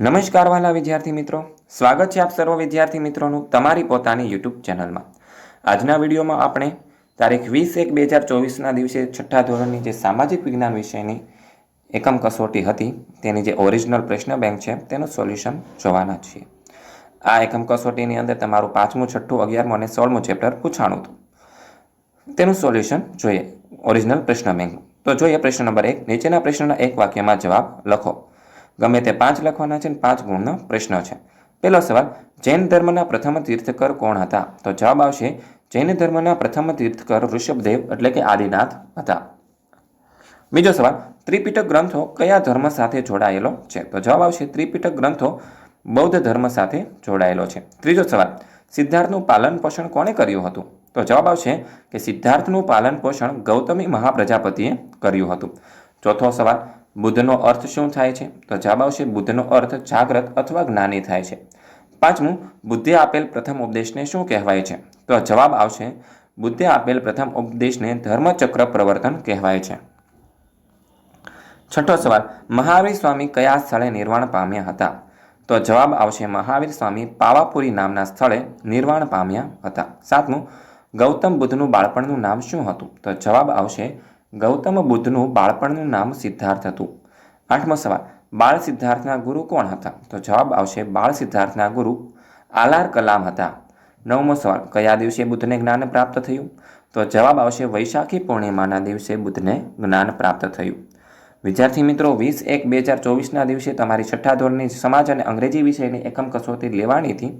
નમસ્કાર વાલા વિદ્યાર્થી મિત્રો. સ્વાગત છે આપ સર્વ વિદ્યાર્થી મિત્રોનું તમારી પોતાની યુટ્યુબ ચેનલમાં. આજના વિડીયોમાં આપણે તારીખ વીસ એક બે હજાર ચોવીસના દિવસે છઠ્ઠા ધોરણની જે સામાજિક વિજ્ઞાન વિષયની એકમ કસોટી હતી, તેની જે ઓરિજિનલ પ્રશ્ન બેંક છે, તેનું સોલ્યુશન જોવાના છીએ. આ એકમ કસોટીની અંદર તમારું પાંચમું, છઠ્ઠું, અગિયારમું અને સોળમું ચેપ્ટર પૂછાણું હતું. તેનું સોલ્યુશન જોઈએ. ઓરિજિનલ પ્રશ્ન બેંક તો જોઈએ પ્રશ્ન નંબર એક. નીચેના પ્રશ્નના એક વાક્યમાં જવાબ લખો. ગમે તે પાંચ લખવાના છે અને પાંચ ગુણનો પ્રશ્ન છે. પહેલો સવાલ, જૈન ધર્મના પ્રથમ તીર્થકર કોણ હતા? તો જવાબ આવશે, જૈન ધર્મના પ્રથમ તીર્થકર ઋષભદેવ એટલે કે આદિનાથ હતા. બીજો સવાલ, ત્રિપિટક ગ્રંથો કયા ધર્મ સાથે જોડાયેલો છે? તો જવાબ આવશે, ત્રિપિટક ગ્રંથો બૌદ્ધ ધર્મ સાથે જોડાયેલો છે. ત્રીજો સવાલ, સિદ્ધાર્થનું પાલન પોષણ કોણે કર્યું હતું? તો જવાબ આવશે કે સિદ્ધાર્થનું પાલન પોષણ ગૌતમી મહાપ્રજાપતિએ કર્યું હતું. ચોથો સવાલ બુદ્ધનો અર્થ શું થાય છે? તો જવાબ આવશે, બુદ્ધનો અર્થ જાગ્રત અથવા જ્ઞાની થાય છે. પાંચમું, બુદ્ધે આપેલ પ્રથમ ઉપદેશને શું કહેવાય છે? તો જવાબ આવશે, બુદ્ધે આપેલ પ્રથમ ઉપદેશને ધર્મચક્ર પ્રવર્તન કહેવાય છે. છઠ્ઠો સવાલ, મહાવીર સ્વામી કયા સ્થળે નિર્વાણ પામ્યા હતા? તો જવાબ આવશે, મહાવીર સ્વામી પાવાપુરી નામના સ્થળે નિર્વાણ પામ્યા હતા. સાતમું, ગૌતમ બુદ્ધનું બાળપણનું નામ શું હતું? તો જવાબ આવશે ગૌતમ બુદ્ધનું બાળપણનું નામ સિદ્ધાર્થ હતું. આઠમો સવાલ, બાળ સિદ્ધાર્થના ગુરુ કોણ હતા? તો જવાબ આવશે બાળ સિદ્ધાર્થના ગુરુ આલાર કલામ હતા. નવમો સવાલ, કયા દિવસે બુદ્ધને જ્ઞાન પ્રાપ્ત થયું? તો જવાબ આવશે વૈશાખી પૂર્ણિમાના દિવસે બુદ્ધને જ્ઞાન પ્રાપ્ત થયું. વિદ્યાર્થી મિત્રો, વીસ એક બે હજાર ચોવીસના દિવસે તમારી છઠ્ઠા ધોરણની સમાજ અને અંગ્રેજી વિષયની એકમ કસોટી હતી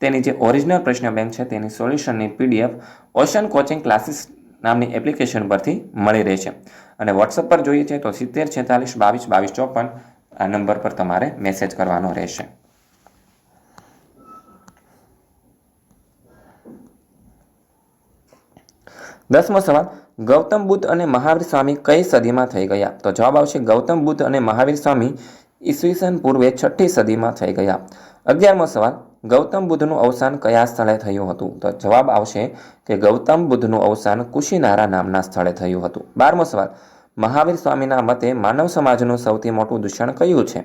તેની જે ઓરિજિનલ પ્રશ્ન બેંક છે તેની સોલ્યુશનની પીડીએફ ઓશન કોચિંગ ક્લાસીસ નામની એપ્લિકેશન પરથી મળી રહેશે અને વોટ્સઅપ પર જોઈએ છે તો સિત્તેર, છેતાલીસ, બાવીસ બાવીસ, ચોપન આ નંબર પર તમારે મેસેજ કરવાનો રહેશે. દસમો સવાલ, ગૌતમ બુદ્ધ અને મહાવીર સ્વામી કઈ સદીમાં થઈ ગયા? તો જવાબ આવશે ગૌતમ બુદ્ધ અને મહાવીર સ્વામી ઈસવીસન પૂર્વે છઠ્ઠી સદીમાં થઈ ગયા. અગિયારમો સવાલ ગૌતમ બુદ્ધનું અવસાન કયા સ્થળે થયું હતું? તો જવાબ આવશે કે ગૌતમ બુદ્ધનું અવસાન કુશીનારા નામના સ્થળે થયું હતું. બારમો સવાલ. મહાવીર સ્વામીના મતે માનવ સમાજનું સૌથી મોટું દૂષણ કયું છે?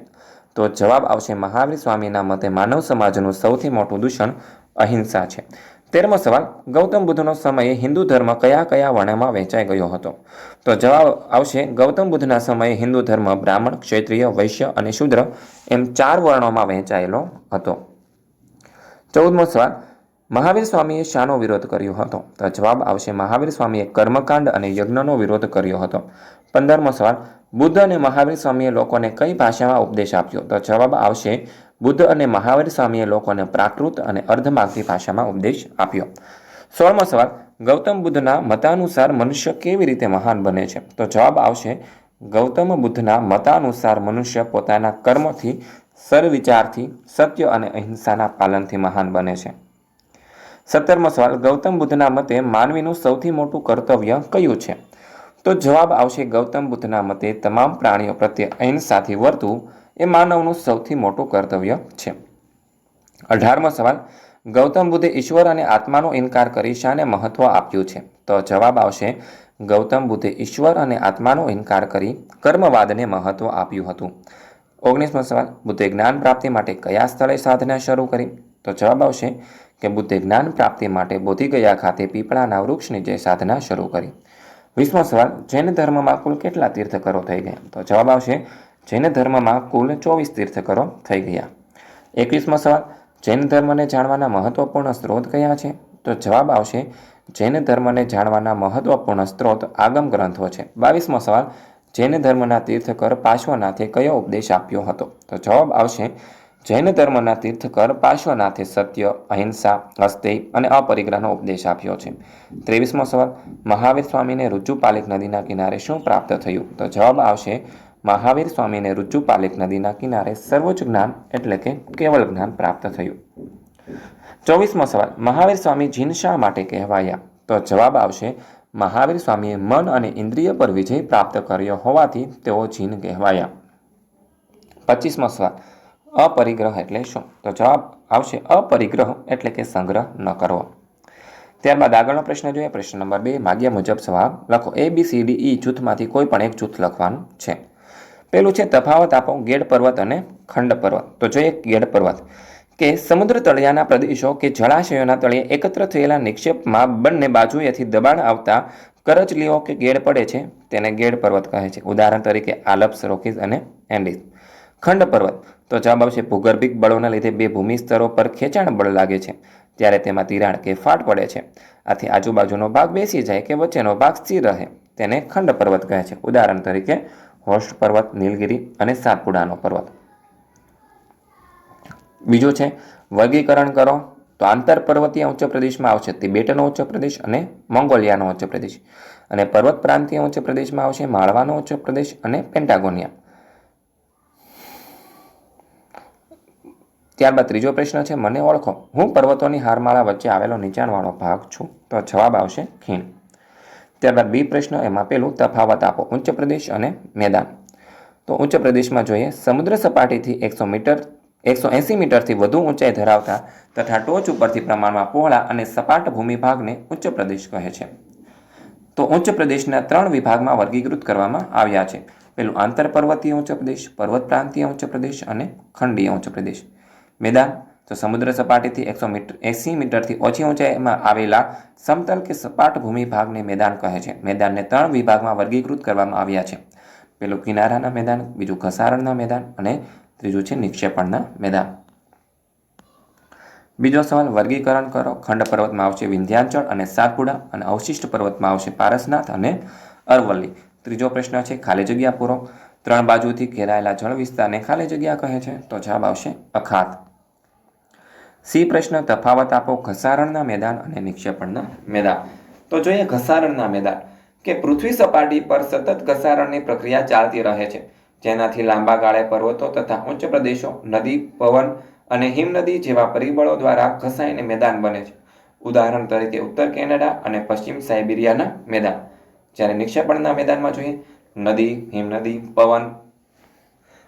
તો જવાબ આવશે મહાવીર સ્વામીના મતે માનવ સમાજનું સૌથી મોટું દૂષણ અહિંસા છે. તેરમો સવાલ. ગૌતમ બુદ્ધનો સમયે હિન્દુ ધર્મ કયા કયા વર્ણમાં વહેંચાઈ ગયો હતો? તો જવાબ આવશે ગૌતમ બુદ્ધના સમયે હિન્દુ ધર્મ બ્રાહ્મણ, ક્ષેત્રીય, વૈશ્ય અને શૂદ્ર એમ ચાર વર્ણોમાં વહેંચાયેલો હતો. ચૌદમો સવાલ, મહાવીર સ્વામીએ શાનો વિરોધ કર્યો હતો? તો જવાબ આવશે, મહાવીર સ્વામીએ કર્મકાંડ અને યજ્ઞનો વિરોધ કર્યો હતો. પંદરમો સવાલ, બુદ્ધ અને મહાવીર સ્વામીએ લોકોને કઈ ભાષામાં ઉપદેશ આપ્યો? તો જવાબ આવશે, બુદ્ધ અને મહાવીર સ્વામીએ લોકોને પ્રાકૃત અને અર્ધમાગધી ભાષામાં ઉપદેશ આપ્યો. સોળમો સવાલ, ગૌતમ બુદ્ધના મતાનુસાર મનુષ્ય કેવી રીતે મહાન બને છે? તો જવાબ આવશે, ગૌતમ બુદ્ધના મતાનુસાર મનુષ્ય પોતાના કર્મથી સરવિચારથી સત્ય અને અહિંસાના પાલનથી મહાન બને છે. સત્તરમો સવાલ, ગૌતમ બુદ્ધના મતે માનવીનું સૌથી મોટું કર્તવ્ય કયું છે? તો જવાબ આવશે, ગૌતમ બુદ્ધના મતે તમામ પ્રાણીઓ પ્રત્યે અહિંસાથી વર્તવું એ માનવનું સૌથી મોટું કર્તવ્ય છે. અઢારમો સવાલ, ગૌતમ બુદ્ધે ઈશ્વર અને આત્માનો ઇનકાર કરી શાને મહત્વ આપ્યું છે? તો જવાબ આવશે, ગૌતમ બુદ્ધે ઈશ્વર અને આત્માનો ઇનકાર કરી કર્મવાદને મહત્વ આપ્યું હતું. ઓગણીસમો સવાલ, બુદ્ધે જ્ઞાન પ્રાપ્તિ માટે કયા સ્થળે સાધના શરૂ કરી? તો જવાબ આવશે કે, બુદ્ધે જ્ઞાન પ્રાપ્તિ માટે બોધિગયા ખાતે પીપળાના વૃક્ષની જે સાધના શરૂ કરી. વીસમો સવાલ, જૈન ધર્મમાં કુલ કેટલા તીર્થકરો થઈ ગયા? તો જવાબ આવશે, જૈન ધર્મમાં કુલ ચોવીસ તીર્થકરો થઈ ગયા. એકવીસમો સવાલ, જૈન ધર્મને જાણવાના મહત્વપૂર્ણ સ્ત્રોત કયા છે? તો જવાબ આવશે, જૈન ધર્મને જાણવાના મહત્વપૂર્ણ સ્ત્રોત આગમ ગ્રંથો છે. બાવીસમો સવાલ જૈન ધર્મના તીર્થકર પાર્શ્વનાથે કયો ઉપદેશ આપ્યો હતો? તો જવાબ આવશે, જૈન ધર્મના તીર્થકર પાર્શ્વનાથે સત્ય, અહિંસા અસ્તેય અને અપરિગ્રહનો ઉપદેશ આપ્યો છે. ત્રેવીસમો સવાલ, મહાવીર સ્વામીને રુજુપાલિક નદીના કિનારે શું પ્રાપ્ત થયું? તો જવાબ આવશે, મહાવીર સ્વામીને રુજુપાલિક નદીના કિનારે સર્વોચ્ચ જ્ઞાન એટલે કે કેવળ જ્ઞાન પ્રાપ્ત થયું. ચોવીસમો સવાલ, મહાવીર સ્વામી જીન શા માટે કહેવાયા? તો જવાબ આવશે મહાવીર સ્વામીએ મન અને ઇન્દ્રિય પર વિજય પ્રાપ્ત કર્યો હોવાથી તેઓ જીન કહેવાયા. પચીસમો સવાલ. અપરિગ્રહ એટલે શું? તો જવાબ આવશે અપરિગ્રહ એટલે કે સંગ્રહ ન કરવો. ત્યારબાદ આગળનો પ્રશ્ન જોઈએ. પ્રશ્ન નંબર બે, માગ્યા મુજબ જવાબ લખો. એ બી સી ડી ઈ જૂથમાંથી કોઈ પણ એક જૂથ લખવાનું છે. પેલું છે તફાવત આપો ગેડ પર્વત અને ખંડ પર્વત. તો જોઈએ ગેડ પર્વત. કે સમુદ્ર તળિયાના પ્રદેશો કે જળાશયોના તળિયે એકત્ર થયેલા નિક્ષેપમાં બંને બાજુએથી દબાણ આવતા કરચલીઓ કે ગેડ પડે છે, તેને ગેડ પર્વત કહે છે. ઉદાહરણ તરીકે આલપ્સ, રોકીઝ અને એન્ડીઝ. ખંડ પર્વત. તો જવાબ આવશે, ભૂગર્ભિક બળોના લીધે બે ભૂમિ સ્તરો પર ખેંચાણ બળ લાગે છે. ત્યારે તેમાં તિરાડ કે ફાટ પડે છે. આથી આજુબાજુનો ભાગ બેસી જાય કે વચ્ચેનો ભાગ સ્થિર રહે, તેને ખંડ પર્વત કહે છે. ઉદાહરણ તરીકે હોસ્ટ પર્વત, નીલગિરી અને સાતપુડાનો પર્વત. બીજો છે, વર્ગીકરણ કરો તો આંતર પર્વતીય ઉચ્ચ પ્રદેશમાં આવશે તિબેટનો ઉચ્ચ પ્રદેશ અને મોંગોલિયાનો ઉચ્ચ પ્રદેશ અને પર્વત પ્રાંતીય ઉચ્ચ પ્રદેશમાં આવશે માળવાનો ઉચ્ચ પ્રદેશ અને પેન્ટાગોનિયા. ત્યારબાદ ત્રીજો પ્રશ્ન છે, મને ઓળખો. હું પર્વતોની હારમાળા વચ્ચે આવેલો નીચાણવાળો ભાગ છું, તો જવાબ આવશે ખીણ. ત્યારબાદ બી પ્રશ્ન, એમાં પેલું તફાવત આપો ઉચ્ચ પ્રદેશ અને મેદાન. તો ઉચ્ચ પ્રદેશમાં જોઈએ, સમુદ્ર સપાટીથી એકસો મીટર એકસો એંસી મીટરથી વધુ ઊંચાઈ ધરાવતા તથા ટોચ ઉપરથી પ્રમાણમાં પહોળા અને સપાટ ભૂમિ ભાગને ઉચ્ચ પ્રદેશ કહે છે. તો ઉચ્ચ પ્રદેશના ત્રણ વિભાગમાં વર્ગીકૃત કરવામાં આવ્યા છે. પેલું આંતર પર્વતીય ઉચ્ચ પ્રદેશ પર્વત પ્રાંતીય ઉચ્ચ પ્રદેશ અને ખંડીય ઉચ્ચ પ્રદેશ. મેદાન, તો સમુદ્ર સપાટીથી એકસો મીટર એંસી મીટરથી ઓછી ઊંચાઈમાં આવેલા સમતલ કે સપાટ ભૂમિ ભાગને મેદાન કહે છે. મેદાનને ત્રણ વિભાગમાં વર્ગીકૃત કરવામાં આવ્યા છે. પેલું કિનારાના મેદાન, બીજું ઘસારણના મેદાન અને ત્રીજું છે નિક્ષેપણના મેદાન. બીજો સવાલ, વર્ગીકરણ કરો. ખંડ પર્વતમાં આવશે વિંધ્યાંચળ અને સાતપુડા અને અવશિષ્ટ પર્વતમાં આવશે પારસનાથ અને અરવલ્લી. ત્રીજો પ્રશ્ન છે, ખાલી જગ્યા પૂરો. ત્રણ બાજુથી ઘેરાયેલા જળ વિસ્તારને ખાલી જગ્યા કહે છે, તો જવાબ આવશે અખાત. સી પ્રશ્ન, તફાવત આપો ઘસારણના મેદાન અને નિક્ષેપણના મેદાન. તો જોઈએ ઘસારણના મેદાન, કે પૃથ્વી સપાટી પર સતત ઘસારણની પ્રક્રિયા ચાલતી રહે છે. જેનાથી લાંબા ગાળે પર્વતો તથા ઉચ્ચ પ્રદેશો, નદી, પવન અને હિમનદી જેવા પરિબળો દ્વારા ઘસાઈને મેદાન બને છે. ઉદાહરણ તરીકે ઉત્તર કેનેડા અને પશ્ચિમ સાઇબિરિયાના મેદાન. જ્યારે નિક્ષેપણના મેદાનમાં જોઈએ, નદી, હિમનદી, પવન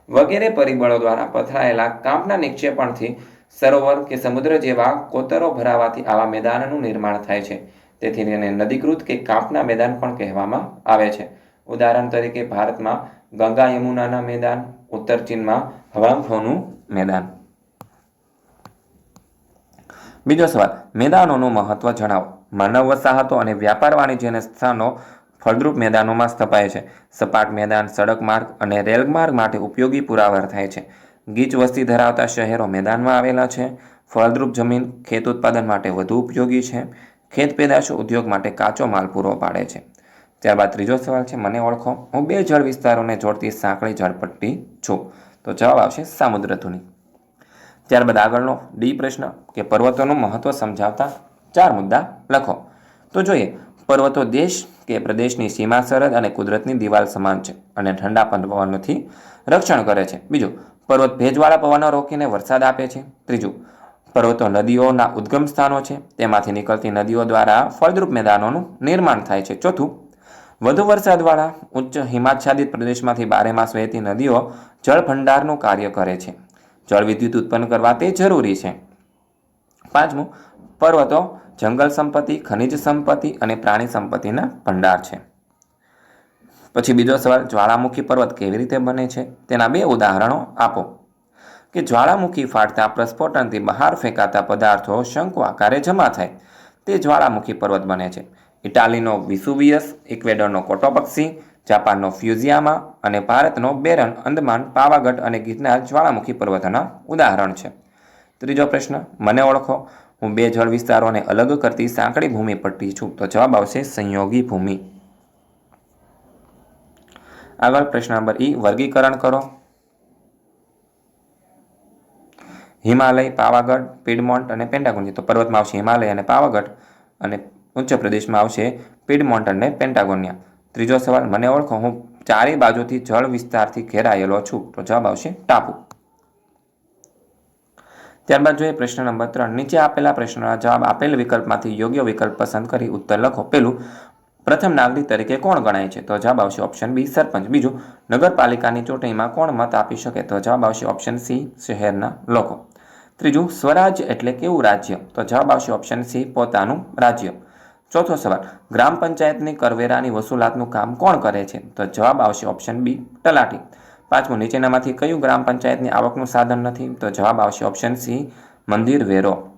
વગેરે પરિબળો દ્વારા પથરાયેલા કાંપના નિક્ષેપણથી સરોવર કે સમુદ્ર જેવા કોતરો ભરાવાથી આવા મેદાનનું નિર્માણ થાય છે. તેથી તેને નદીકૃત કે કાંપના મેદાન પણ કહેવામાં આવે છે. ઉદાહરણ તરીકે ભારતમાં ગંગા યમુનાના મેદાન, ઉત્તર ચીનમાં હવાંફોનું મેદાન. બીજો સવાલ, મેદાનોનું મહત્વ જણાવો. માનવ વસાહતો અને વ્યાપાર વાણિજ્યના સ્થાનો ફળદ્રુપ મેદાનોમાં સ્થપાય છે. સપાટ મેદાન, સડક માર્ગ અને રેલમાર્ગ માટે ઉપયોગી પુરાવાર થાય છે. ગીચ વસ્તી ધરાવતા શહેરો મેદાનમાં આવેલા છે. ફળદ્રુપ જમીન, ખેત ઉત્પાદન માટે વધુ ઉપયોગી છે. ખેત પેદાશો ઉદ્યોગ માટે કાચો માલ પૂરો પાડે છે. ત્યારબાદ ત્રીજો સવાલ છે, મને ઓળખો. હું બે જળ વિસ્તારોને જોડતી સાંકળી જળપટ્ટી છું. તો જવાબ આવશે સામુદ્રધુની ત્યારબાદ આગળનો ડી પ્રશ્ન, કે પર્વતોનું મહત્વ સમજાવતા ચાર મુદ્દા લખો. તો જોઈએ, પર્વતો દેશ કે પ્રદેશની સીમા સરહદ અને કુદરતની દિવાલ સમાન છે અને ઠંડા પવનોથી રક્ષણ કરે છે. બીજું, પર્વત ભેજવાળા પવનો રોકીને વરસાદ આપે છે. ત્રીજું, પર્વતો નદીઓના ઉદ્ગમ સ્થાનો છે. તેમાંથી નીકળતી નદીઓ દ્વારા ફળદ્રુપ મેદાનોનું નિર્માણ થાય છે. ચોથું વધુ વરસાદવાળા ઉચ્ચ હિમાચ્છાદિત પ્રદેશમાંથી બારેમાસ વહેતી નદીઓ જળભંડારનું કાર્ય કરે છે. જળવિદ્યુત ઉત્પન્ન કરવા તે જરૂરી છે. પાંચમું, પર્વતો જંગલ સંપત્તિ, ખનિજ સંપત્તિ અને પ્રાણી સંપત્તિના ભંડાર છે. પછી બીજો સવાલ, જ્વાળામુખી પર્વત કેવી રીતે બને છે? તેના બે ઉદાહરણો આપો. કે જ્વાળામુખી ફાટતા પ્રસ્ફોટનથી બહાર ફેંકાતા પદાર્થો શંકુ આકારે જમા થાય. તે જ્વાળામુખી પર્વત બને છે. ઇટાલીનો વિસુવિયસ, ઇક્વેડરનો કોટોપક્ષી, જાપાનનો ફ્યુઝિયામા અને ભારતનો બેરન અંદમાન, પાવાગઢ અને ગિરનાર જ્વાળામુખી પર્વતના ઉદાહરણ છે. ત્રીજો પ્રશ્ન, મને ઓળખો. હું બે જળ વિસ્તારોને અલગ કરતી સાંકડી ભૂમિ પટ્ટી છું, તો જવાબ આવશે સંયોગી ભૂમિ. આગળ પ્રશ્ન નંબર ઈ, વર્ગીકરણ કરો. હિમાલય, પાવાગઢ, પીડમોન્ટ અને પેન્ટાગુંજી તો પર્વતમાં આવશે હિમાલય અને પાવાગઢ અને ઉચ્ચ પ્રદેશમાં આવશે પીડમોન્ટ અને પેન્ટાગોનિયા. ત્રીજો સવાલ, મને ઓળખો, હું ચારે બાજુથી જળ વિસ્તારથી ઘેરાયેલો છું. તો જવાબ આવશે ટાપુ. ત્યારબાદ જોઈએ પ્રશ્ન નંબર ત્રણ. નીચે આપેલા પ્રશ્નના જવાબ આપેલ વિકલ્પમાંથી યોગ્ય વિકલ્પ પસંદ કરી ઉત્તર લખો. પેલું, પ્રથમ નાગરિક તરીકે કોણ ગણાય છે? તો જવાબ આવશે ઓપ્શન બી, સરપંચ. બીજું, નગરપાલિકાની ચૂંટણીમાં કોણ મત આપી શકે? તો જવાબ આવશે ઓપ્શન સી, શહેરના લોકો. ત્રીજું, સ્વરાજ એટલે કેવું રાજ્ય? તો જવાબ આવશે ઓપ્શન સી, પોતાનું રાજ્ય. ચોથો સવાલ, ગ્રામ પંચાયતની કરવેરાની વસૂલાતનું કામ કોણ કરે છે? તો જવાબ આવશે ઓપ્શન બી તલાટી. પાંચમું, નીચેનામાંથી કયું ગ્રામ પંચાયતની આવકનું સાધન નથી? તો જવાબ આવશે ઓપ્શન સી મંદિર વેરો.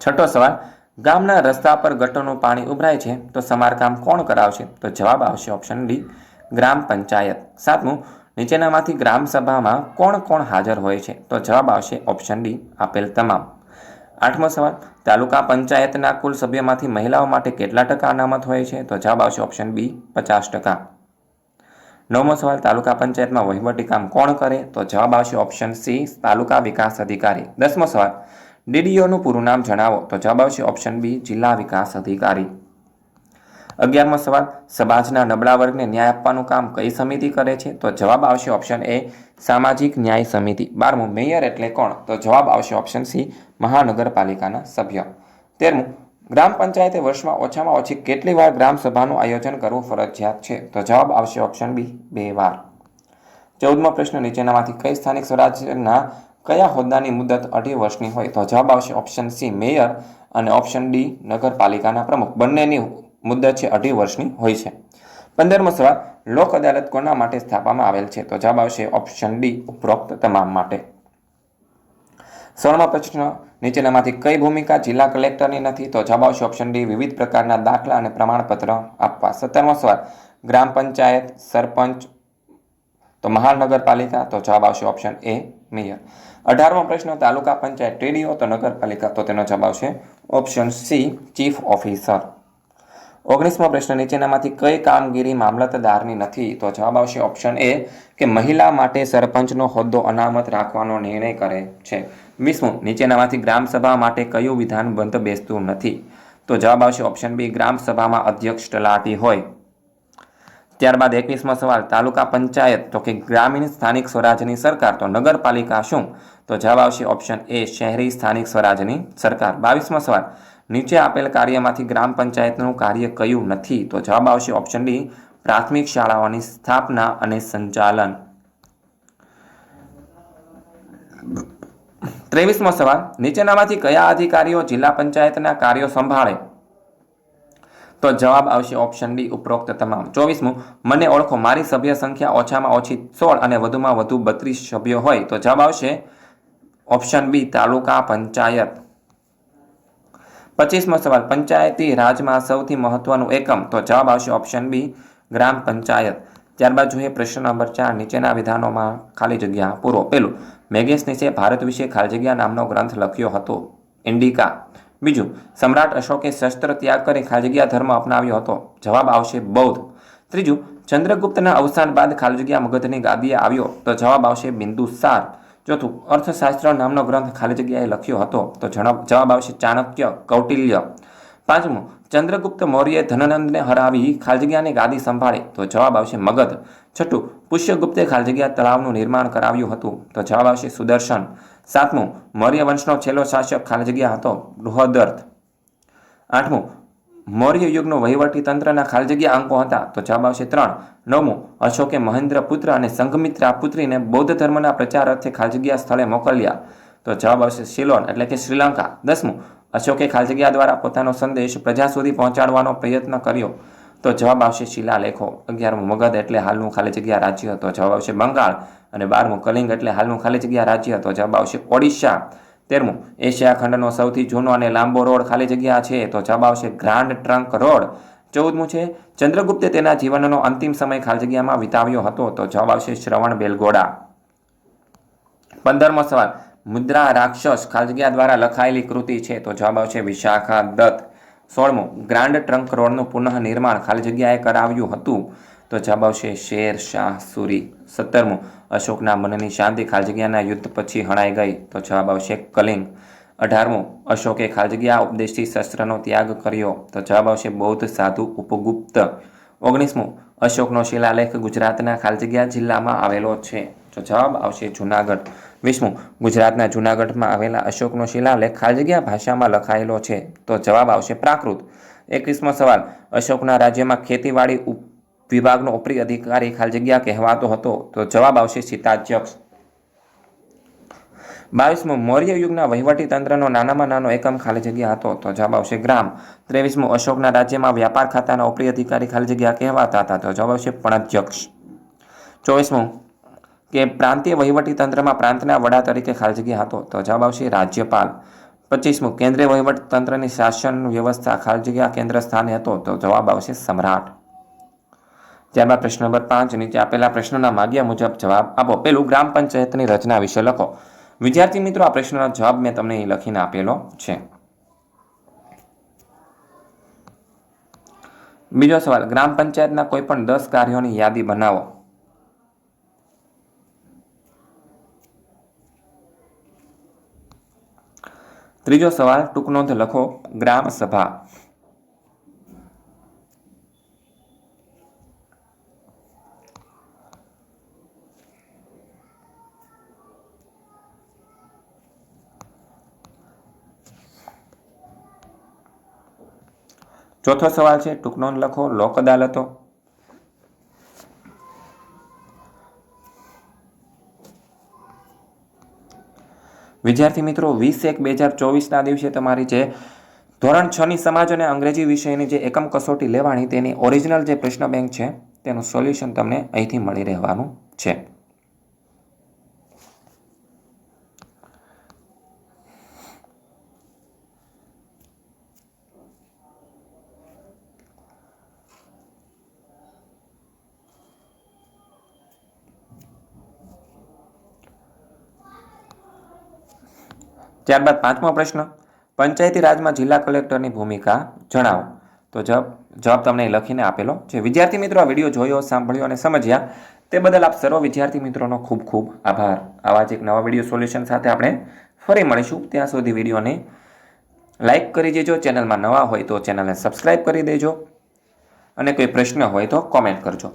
છઠ્ઠો સવાલ, ગામના રસ્તા પર ગટરનું પાણી ઉભરાય છે, તો સમારકામ કોણ કરાવશે? તો જવાબ આવશે ઓપ્શન ડી ગ્રામ પંચાયત. સાતમું, નીચેનામાંથી ગ્રામ સભામાં કોણ કોણ હાજર હોય છે? તો જવાબ આવશે ઓપ્શન ડી આપેલ તમામ. આઠમો સવાલ, તાલુકા પંચાયતના કુલ સભ્યમાંથી મહિલાઓ માટે કેટલા ટકા અનામત હોય છે? તો જવાબ આવશે ઓપ્શન બી, પચાસ ટકા. નવમો સવાલ, તાલુકા પંચાયતમાં વહીવટી કામ કોણ કરે? તો જવાબ આવશે ઓપ્શન સી, તાલુકા વિકાસ અધિકારી. દસમો સવાલ, ડીડીઓનું પૂરું નામ જણાવો. તો જવાબ આવશે ઓપ્શન બી, જિલ્લા વિકાસ અધિકારી. અગિયારમો સવાલ, સમાજના નબળા વર્ગને ન્યાય આપવાનું કામ કઈ સમિતિ કરે છે? તો જવાબ આવશે ઓપ્શન એ સામાજિક ન્યાય સમિતિ. બારમું, મેયર એટલે કોણ? તો જવાબ આવશે ઓપ્શન સી મહાનગરપાલિકાના સભ્ય. તેરમું, ગ્રામ પંચાયતે વર્ષમાં ઓછામાં ઓછી કેટલી વાર ગ્રામ સભાનું આયોજન કરવું ફરજિયાત છે? તો જવાબ આવશે ઓપ્શન બી બે વાર. ચૌદમો પ્રશ્ન, નીચેનામાંથી કઈ સ્થાનિક સ્વરાજ્યના કયા હોદ્દાની મુદત અઢી વર્ષની હોય? તો જવાબ આવશે ઓપ્શન સી મેયર અને ઓપ્શન ડી નગરપાલિકાના પ્રમુખ. બંનેની મુદત છે અઢી વર્ષની હોય છે. પંદરમો સવાલ, લોક અદાલત કોના માટે સ્થાપવામાં આવેલ છે? તો જવાબ આવશે ઓપ્શન ડી, ઉપરોક્ત તમામ માટે. સોળમો પ્રશ્ન, નીચેનામાંથી કઈ ભૂમિકા જિલ્લા કલેક્ટરની નથી? તો જવાબ આવશે ઓપ્શન ડી, વિવિધ પ્રકારના દાખલા અને પ્રમાણપત્ર આપવા. સત્તરમો સવાલ, ગ્રામ પંચાયત સરપંચ, તો મહાનગરપાલિકા તો જવાબ આવશે ઓપ્શન એ, મેયર. અઢારમો પ્રશ્ન, તાલુકા પંચાયત ટીડીઓ, તો નગરપાલિકા? તો તેનો જવાબ આવશે ઓપ્શન સી, ચીફ ઓફિસર. ઓગણીસમો પ્રશ્ન, નીચેનામાંથી કઈ કામગીરી મામલતદારની નથી? તો જવાબ આવશે ઓપ્શન એ કે મહિલા માટે સરપંચનો હોદ્દો અનામત રાખવાનો નિર્ણય કરે છે. વીસમું, નીચેનામાંથી ગ્રામસભા માટે કયું વિધાન બંધ બેસતું નથી? તો જવાબ આવશે ઓપ્શન બી ગ્રામસભામાં અધ્યક્ષ તલાટી હોય. ત્યારબાદ એકવીસમો સવાલ, તાલુકા પંચાયત, તો કે ગ્રામીણ સ્થાનિક સ્વરાજ્યની સરકાર, તો નગરપાલિકા શું? તો જવાબ આવશે ઓપ્શન એ શહેરી સ્થાનિક સ્વરાજ્યની સરકાર. બાવીસમો સવાલ નીચે આપેલ કાર્યમાંથી ગ્રામ પંચાયતનું કાર્ય કયું નથી, તો જવાબ આવશે ઓપ્શન ડી, પ્રાથમિક શાળાઓની સ્થાપના અને સંચાલન. ત્રેવીસમો સવાલ, નીચેનામાંથી કયા અધિકારીઓ જિલ્લા પંચાયતના કાર્યો સંભાળે? તો જવાબ આવશે ઓપ્શન ડી, ઉપરોક્ત તમામ. ચોવીસમું, મને ઓળખો, મારી સભ્ય સંખ્યા ઓછામાં ઓછી સોળ અને વધુમાં વધુ બત્રીસ સભ્યો હોય, તો જવાબ આવશે ઓપ્શન બી, તાલુકા પંચાયત. પચીસમો સવાલ, પંચાયતી રાજમાં સૌથી મહત્વનું એકમ? તો જવાબ આવશે ઓપ્શન બી ગ્રામ પંચાયત. ત્યારબાદ જોઈએ પ્રશ્ન નંબર ચાર, નીચેના વિધાનોમાં ખાલી જગ્યા પૂરો. પેલું મેગેસનીસે ભારત વિશે ખાલી જગ્યા નામનો ગ્રંથ લખ્યો હતો. ઇન્ડિકા. બીજું, સમ્રાટ અશોકે શસ્ત્ર ત્યાગ કરી ખાલી જગ્યા ધર્મ અપનાવ્યો હતો. જવાબ આવશે બૌદ્ધ. ત્રીજું, ચંદ્રગુપ્તના અવસાન બાદ ખાલી જગ્યા મગધની ગાદીએ આવ્યો. તો જવાબ આવશે બિંદુસાર ચોથું, અર્થશાસ્ત્ર નામનો ગ્રંથ ખાલી જગ્યાએ લખ્યો હતો તો જવાબ આવશે ચાણક્ય કૌટિલ્ય. પાંચમું, ચંદ્રગુપ્ત મૌર્યે ધનનંદને હરાવી ખાલી જગ્યાની ગાદી સંભાળી તો જવાબ આવશે મગધ. છઠ્ઠું, પુષ્યગુપ્તે ખાલી જગ્યા તળાવનું નિર્માણ કરાવ્યું હતું તો જવાબ આવશે સુદર્શન. સાતમું મૌર્ય વંશનો છેલ્લો શાસક ખાલી જગ્યા હતો બૃહદર્થ. આઠમું મૌર્ય યુગનો વહીવટી તંત્રના ખાલી જગ્યા અંકો હતા. તો જવાબ આવશે ત્રણ. નવમું, અશોકે મહેન્દ્ર પુત્ર અને સંઘમિત્રા પુત્રીને બૌદ્ધ ધર્મના પ્રચાર અર્થે ખાલી સ્થળે મોકલ્યા. તો જવાબ આવશે સિલોન એટલે કે શ્રીલંકા. દસમું, અશોકે ખાલી જગ્યા દ્વારા પોતાનો સંદેશ પ્રજા સુધી પહોંચાડવાનો પ્રયત્ન કર્યો. તો જવાબ આવશે શિલાલેખો. અગિયારમું, મગધ એટલે હાલનું ખાલી જગ્યા રાજ્ય. તો જવાબ આવશે બંગાળ. અને બારમું, કલિંગ એટલે હાલનું ખાલી જગ્યા રાજ્ય. તો જવાબ આવશે ઓડિશા. તેરમું, એશિયા ખંડનો સૌથી જૂનો અને લાંબો રોડ ખાલી જગ્યા છે તો જવાબ આવશે ગ્રાન્ડ ટ્રંક રોડ. ચૌદમું છે, ચંદ્રગુપ્તે તેના જીવનનો અંતિમ સમય ખાલી જગ્યામાં વિતાવ્યો હતો તો જવાબ આવશે શ્રવણ બેલગોડા. પંદરમો સવાલ, મુદ્રા રાક્ષસ ખાલી જગ્યા દ્વારા લખાયેલી કૃતિ છે તો જવાબ આવશે વિશાખા દત્ત. સોળમું, ગ્રાન્ડ ટ્રંક રોડનું પુનઃ નિર્માણ ખાલી જગ્યાએ કરાવ્યું હતું તો જવાબ આવશે શેર શાહ સુરી. સત્તરમું અશોકના મનની શાંતિ ખાલજગ્યાના યુદ્ધ પછી હણાઈ ગઈ. તો જવાબ આવશે કલિંગ. અઢારમું, અશોકે ખાલજગીયા જગ્યા ઉપદેશથી શસ્ત્રનો ત્યાગ કર્યો. તો જવાબ આવશે બૌદ્ધ સાધુ ઉપગુપ્ત. ઓગણીસમું, અશોકનો શિલાલેખ ગુજરાતના ખાલી જિલ્લામાં આવેલો છે. તો જવાબ આવશે જુનાગઢ. વીસમું, ગુજરાતના જુનાગઢમાં આવેલા અશોકનો શિલાલેખ ખાલજગ્યા ભાષામાં લખાયેલો છે. તો જવાબ આવશે પ્રાકૃત. એકવીસમો સવાલ, અશોકના રાજ્યમાં ખેતીવાડી વિભાગનો ઉપરી અધિકારી ખાલી જગ્યા કહેવાતો હતો. તો જવાબ આવશે સીતાધ્યક્ષ. બાવીસમો, મૌર્ય યુગના વહીવટી તંત્રનો નાનામાં નાનો એકમ ખાલી જગ્યા હતો. તો જવાબ આવશે ગ્રામ. ત્રેવીસમો, અશોકના રાજ્યમાં વ્યાપાર ખાતાના ઉપરી અધિકારી ખાલી જગ્યા કહેવાતા હતા. તો જવાબ આવશે પણાધ્યક્ષ. ચોવીસમું, કે પ્રાંતીય વહીવટી તંત્રમાં પ્રાંતના વડા તરીકે ખાલી જગ્યા હતો. તો જવાબ આવશે રાજ્યપાલ. પચીસમું, કેન્દ્રીય વહીવટી તંત્રની શાસન વ્યવસ્થા ખાલી જગ્યા કેન્દ્ર સ્થાને હતો. તો જવાબ આવશે સમ્રાટ. ત્યારબાદ પ્રશ્ન નંબર પાંચ નીચે આપેલા પ્રશ્નોના માગ્યા મુજબ જવાબ આપો. પેલું ગ્રામ પંચાયતની રચના વિશે લખો. વિદ્યાર્થી મિત્રો, આ પ્રશ્નનો જવાબ મેં તમને લખીને આપેલો છે. બીજો સવાલ, ગ્રામ પંચાયતના કોઈ પણ દસ કાર્યોની યાદી બનાવો. ત્રીજો સવાલ, ટૂંક નોંધ લખો ગ્રામ સભા ચોથો સવાલ છે ટૂંક લખો, લોક અદાલતો. વિદ્યાર્થી મિત્રો, વીસ એક બે હજાર ચોવીસના દિવસે તમારી જે ધોરણ છની સમાજ અને અંગ્રેજી વિષયની જે એકમ કસોટી લેવાની તેની ઓરિજિનલ જે પ્રશ્ન બેંક છે, તેનું સોલ્યુશન તમને અહીંથી મળી રહેવાનું છે. ત્યારબાદ પાંચમો પ્રશ્ન, પંચાયતી રાજમાં જિલ્લા કલેક્ટરની ભૂમિકા જણાવો. તો જવાબ તમને લખીને આપેલો છે. વિદ્યાર્થી મિત્રો, આ વીડિયો જોયો, સાંભળ્યો અને સમજ્યા. તે બદલ આપ સર્વ વિદ્યાર્થી મિત્રોનો ખૂબ ખૂબ આભાર. આવા જ એક નવા વીડિયો સોલ્યુશન સાથે આપણે ફરી મળીશું. ત્યાં સુધી વિડીયોને લાઇક કરી દેજો. ચેનલમાં નવા હોય તો ચેનલને સબસ્ક્રાઈબ કરી દેજો. અને કોઈ પ્રશ્ન હોય તો કોમેન્ટ કરજો.